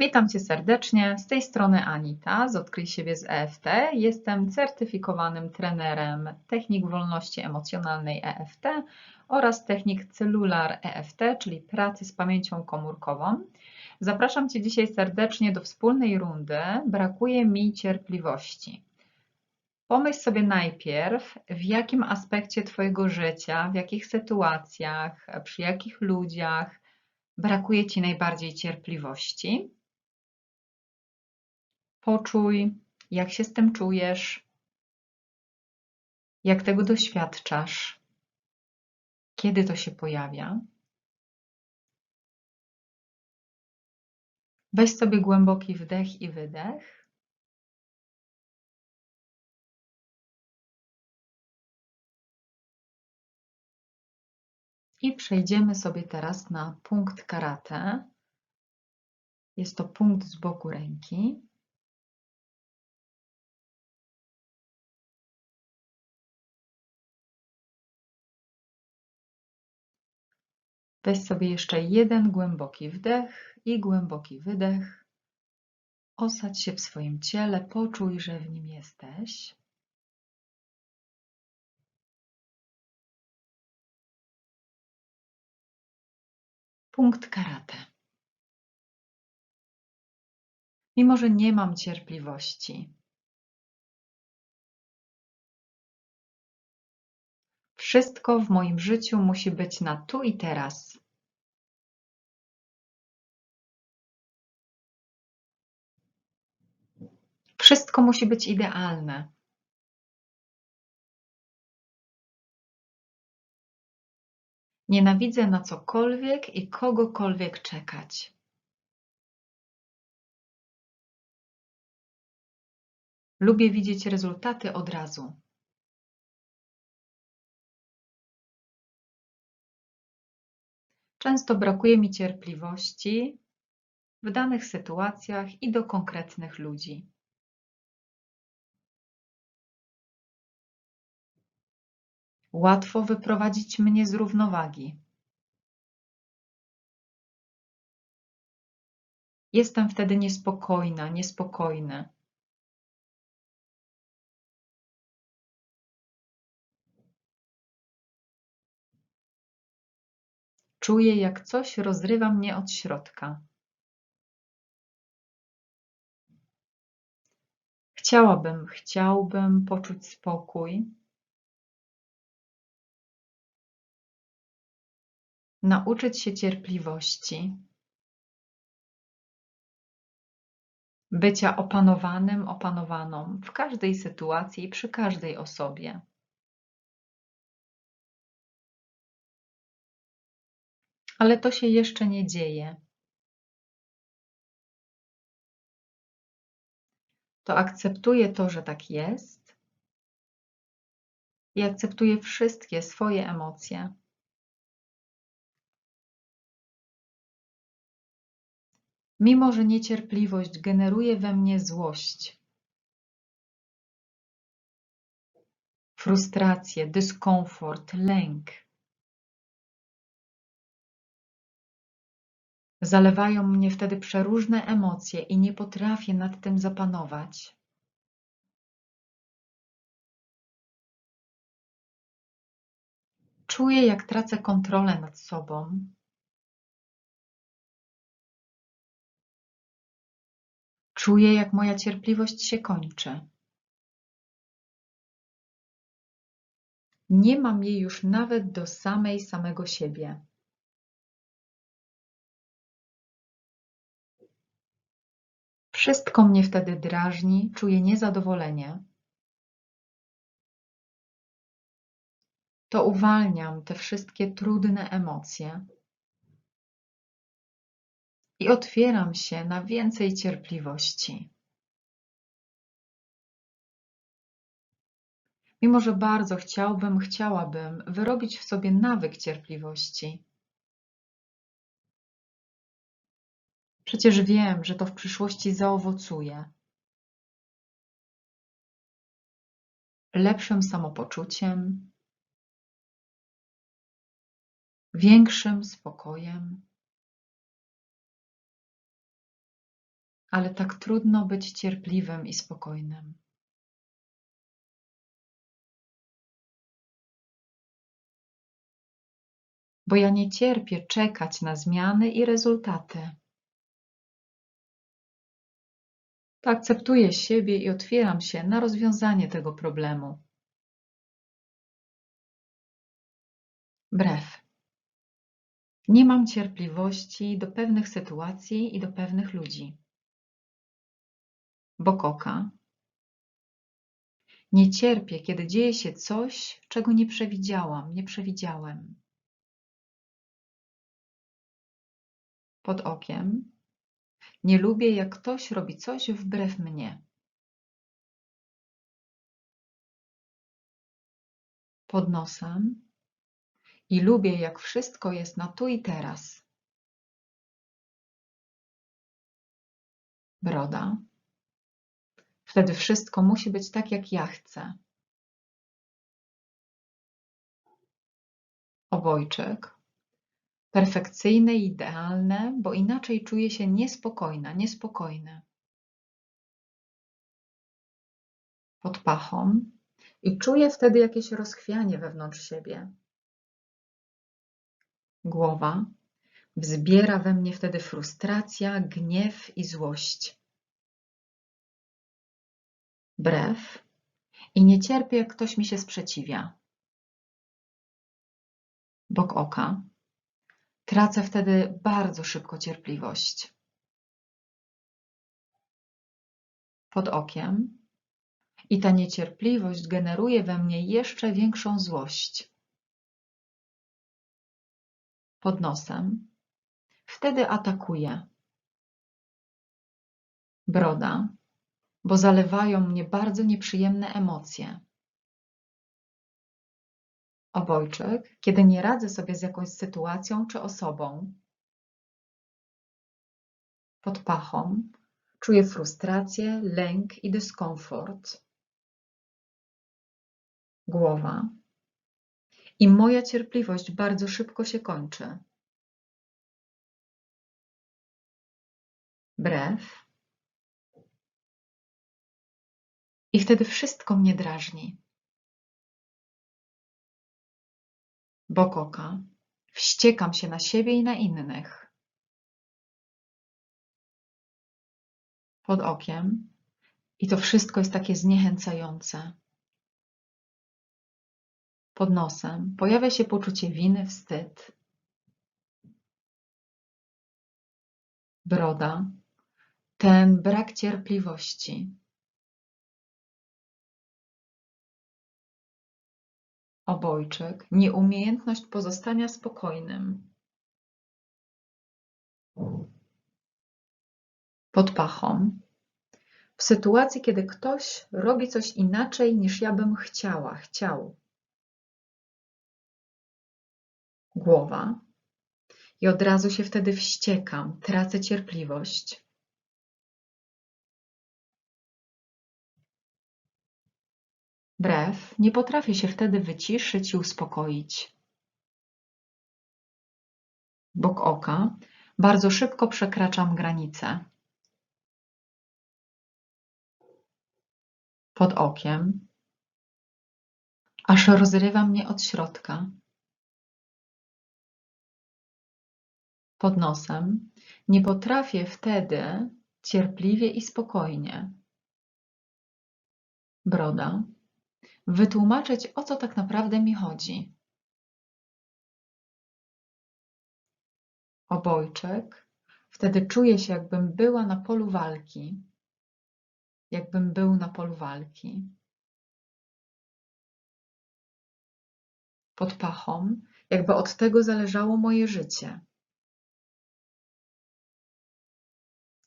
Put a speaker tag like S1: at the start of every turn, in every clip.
S1: Witam Cię serdecznie. Z tej strony Anita z Odkryj siebie z EFT. Jestem certyfikowanym trenerem technik wolności emocjonalnej EFT oraz technik celular EFT, czyli pracy z pamięcią komórkową. Zapraszam Cię dzisiaj serdecznie do wspólnej rundy. Brakuje mi cierpliwości. Pomyśl sobie najpierw, w jakim aspekcie Twojego życia, w jakich sytuacjach, przy jakich ludziach brakuje Ci najbardziej cierpliwości. Poczuj, jak się z tym czujesz, jak tego doświadczasz, kiedy to się pojawia. Weź sobie głęboki wdech i wydech. I przejdziemy sobie teraz na punkt karate. Jest to punkt z boku ręki. Weź sobie jeszcze jeden głęboki wdech i głęboki wydech. Osadź się w swoim ciele, poczuj, że w nim jesteś. Punkt karate. Mimo, że nie mam cierpliwości, Wszystko w moim życiu musi być na tu i teraz. Wszystko musi być idealne. Nienawidzę na cokolwiek i kogokolwiek czekać. Lubię widzieć rezultaty od razu. Często brakuje mi cierpliwości w danych sytuacjach i do konkretnych ludzi. Łatwo wyprowadzić mnie z równowagi. Jestem wtedy niespokojna, niespokojny. Czuję, jak coś rozrywa mnie od środka. Chciałabym, chciałbym poczuć spokój. Nauczyć się cierpliwości. Bycia opanowanym, opanowaną w każdej sytuacji i przy każdej osobie. Ale to się jeszcze nie dzieje. To akceptuję to, że tak jest i akceptuję wszystkie swoje emocje. Mimo, że niecierpliwość generuje we mnie złość, frustrację, dyskomfort, lęk, Zalewają mnie wtedy przeróżne emocje i nie potrafię nad tym zapanować. Czuję, jak tracę kontrolę nad sobą. Czuję, jak moja cierpliwość się kończy. Nie mam jej już nawet do samej samego siebie. Wszystko mnie wtedy drażni, czuję niezadowolenie. To uwalniam te wszystkie trudne emocje i otwieram się na więcej cierpliwości. Mimo, że bardzo chciałbym, chciałabym wyrobić w sobie nawyk cierpliwości, Przecież wiem, że to w przyszłości zaowocuje lepszym samopoczuciem, większym spokojem, ale tak trudno być cierpliwym i spokojnym. Bo ja nie cierpię czekać na zmiany i rezultaty. To akceptuję siebie i otwieram się na rozwiązanie tego problemu. Brew. Nie mam cierpliwości do pewnych sytuacji i do pewnych ludzi. Bokoka. Nie cierpię, kiedy dzieje się coś, czego nie przewidziałam, nie przewidziałem. Pod okiem. Nie lubię, jak ktoś robi coś wbrew mnie. Pod nosem i lubię, jak wszystko jest na tu i teraz. Broda. Wtedy wszystko musi być tak, jak ja chcę. Obojczyk. Perfekcyjne idealne, bo inaczej czuję się niespokojna, niespokojny. Pod pachą i czuję wtedy jakieś rozchwianie wewnątrz siebie. Głowa. Wzbiera we mnie wtedy frustracja, gniew i złość. Brew. I nie cierpię, jak ktoś mi się sprzeciwia. Bok oka. Tracę wtedy bardzo szybko cierpliwość. Pod okiem. I ta niecierpliwość generuje we mnie jeszcze większą złość pod nosem, wtedy atakuję. Broda, bo zalewają mnie bardzo nieprzyjemne emocje. Obojczyk, kiedy nie radzę sobie z jakąś sytuacją czy osobą. Pod pachą czuję frustrację, lęk i dyskomfort. Głowa, i moja cierpliwość bardzo szybko się kończy. Brew. I wtedy wszystko mnie drażni. Bok oka. Wściekam się na siebie i na innych. Pod okiem. I to wszystko jest takie zniechęcające pod nosem pojawia się poczucie winy, wstyd. Broda, ten brak cierpliwości. Obojczyk, nieumiejętność pozostania spokojnym. Pod pachą. W sytuacji, kiedy ktoś robi coś inaczej niż ja bym chciała, chciał. głowa i od razu się wtedy wściekam, tracę cierpliwość. Brew, nie potrafię się wtedy wyciszyć i uspokoić. Bok oka, bardzo szybko przekraczam granice. Pod okiem, aż rozrywa mnie od środka. pod nosem, nie potrafię wtedy cierpliwie i spokojnie broda wytłumaczyć, o co tak naprawdę mi chodzi. Obojczyk, wtedy czuję się, jakbym była na polu walki, jakbym był na polu walki. Pod pachą, jakby od tego zależało moje życie.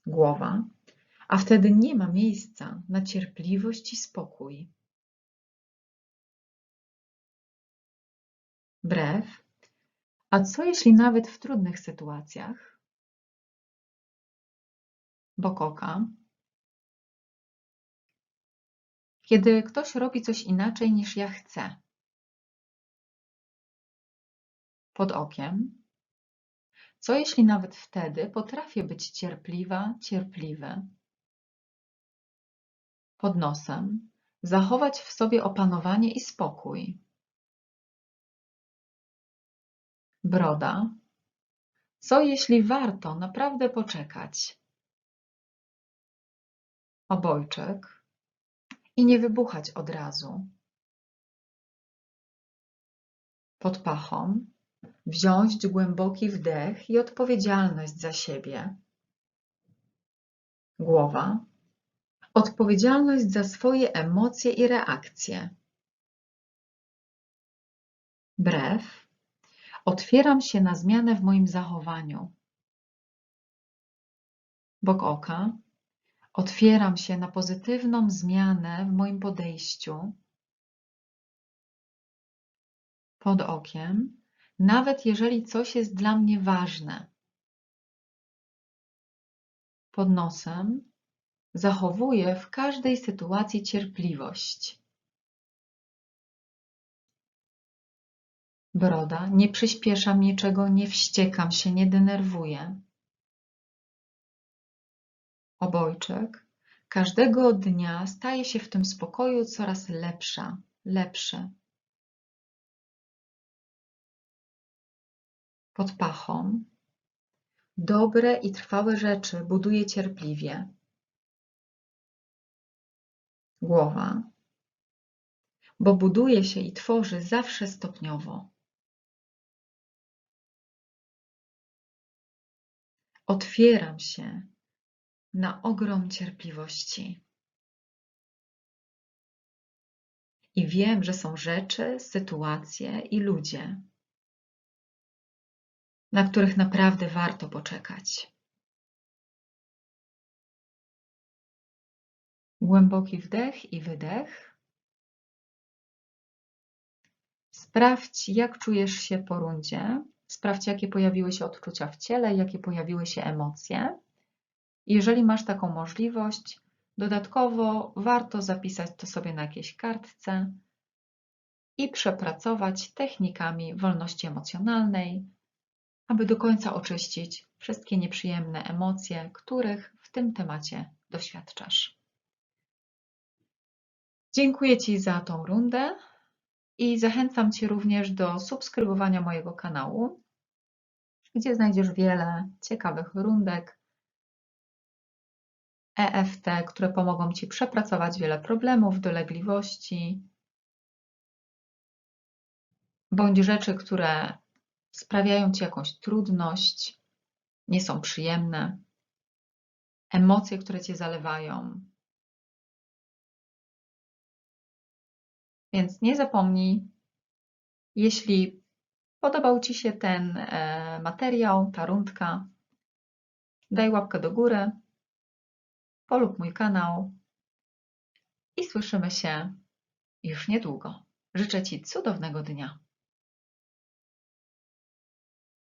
S1: głowa, a wtedy nie ma miejsca na cierpliwość i spokój. Brew. A co jeśli nawet w trudnych sytuacjach? Bokoka. Kiedy ktoś robi coś inaczej niż ja chcę. Pod okiem. Co jeśli nawet wtedy potrafię być cierpliwa, cierpliwy? Pod nosem zachować w sobie opanowanie i spokój. Broda. Co jeśli warto naprawdę poczekać? Obojczyk. I nie wybuchać od razu. Pod pachą wziąć głęboki wdech i odpowiedzialność za siebie. Głowa. Odpowiedzialność za swoje emocje i reakcje. Brew. Otwieram się na zmianę w moim zachowaniu. Bok oka. Otwieram się na pozytywną zmianę w moim podejściu. Pod okiem nawet jeżeli coś jest dla mnie ważne. Pod nosem zachowuję w każdej sytuacji cierpliwość. Broda, nie przyspieszam niczego, nie wściekam się, nie denerwuję. Obojczyk, każdego dnia staje się w tym spokoju coraz lepsza, lepszy. pod pachą. Dobre i trwałe rzeczy buduje cierpliwie. Głowa, bo buduje się i tworzy zawsze stopniowo. Otwieram się na ogrom cierpliwości. I wiem, że są rzeczy, sytuacje i ludzie, na których naprawdę warto poczekać. Głęboki wdech i wydech. Sprawdź, jak czujesz się po rundzie. Sprawdź, jakie pojawiły się odczucia w ciele, jakie pojawiły się emocje. Jeżeli masz taką możliwość, dodatkowo warto zapisać to sobie na jakiejś kartce i przepracować technikami wolności emocjonalnej, aby do końca oczyścić wszystkie nieprzyjemne emocje, których w tym temacie doświadczasz. Dziękuję Ci za tą rundę i zachęcam Cię również do subskrybowania mojego kanału, gdzie znajdziesz wiele ciekawych rundek EFT, które pomogą Ci przepracować wiele problemów, dolegliwości bądź rzeczy, które sprawiają ci jakąś trudność, nie są przyjemne, emocje, które cię zalewają. Więc nie zapomnij, jeśli podobał Ci się ten e, materiał, ta rundka, daj łapkę do góry, polub mój kanał i słyszymy się już niedługo. Życzę Ci cudownego dnia.